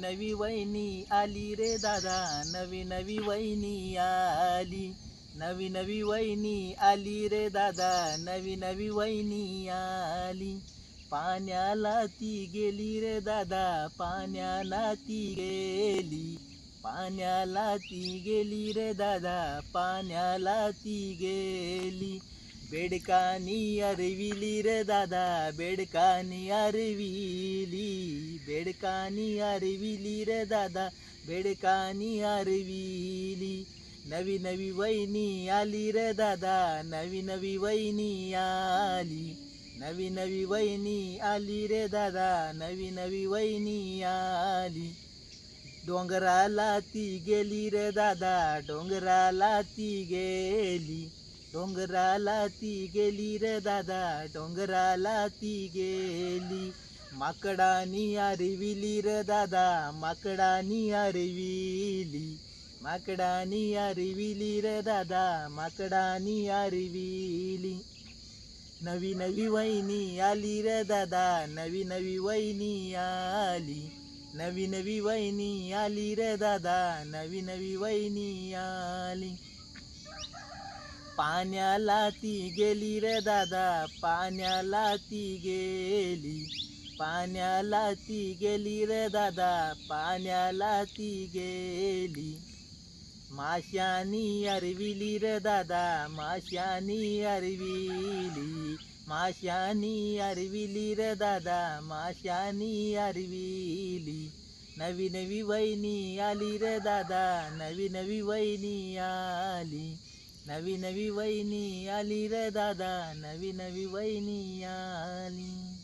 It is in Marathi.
नवी वहिनी आली रे दादा नवी नवी वहिनी आली. नवी नवी वहिनी आली रे दादा नवी नवी वहिनी आली. पाण्याला ती गेली रे दादा पाण्याला ती गेली. पाण्याला ती गेली रे दादा पाण्याला ती गेली. बेडकानी अरविली रे दादा बेडकानी अरविली बेडकानी अरविली रे दादा बेडकानी अरविली नवी नवी वहिनी आली रे दादा नवी नवी वहिनी आली नवी नवी वहिनी आली रे दादा नवी नवी वहिनी आली डोंगराला ती गेली रे दादा डोंगराला ती गेली डोंगराला ती गेली रे दादा डोंगराला ती गेली. माकडानी आरविली रे दादा माकडानी आरविली. माकडानी आरविली रे दादा माकडानी आरविली. नवी नवी वहिनी आली रे दादा नवी नवी वहिनी आली. नवी नवी वहिनी आली रे दादा नवी नवी वहिनी आली. पाण्याला ती गेली रे दादा पाण्याला ती गेली. पाण्याला ती गेली रे दादा पाण्याला ती गेली. माशानी अरविली रे दादा माशानी अरविली. माशानी अरविली रे दादा माशानी अरविली. नवी नवी वहिनी आली रे दादा नवी नवी वहिनी आली. नवी नवी वहिनी आली रे दादा नवी नवी वहिनी आली.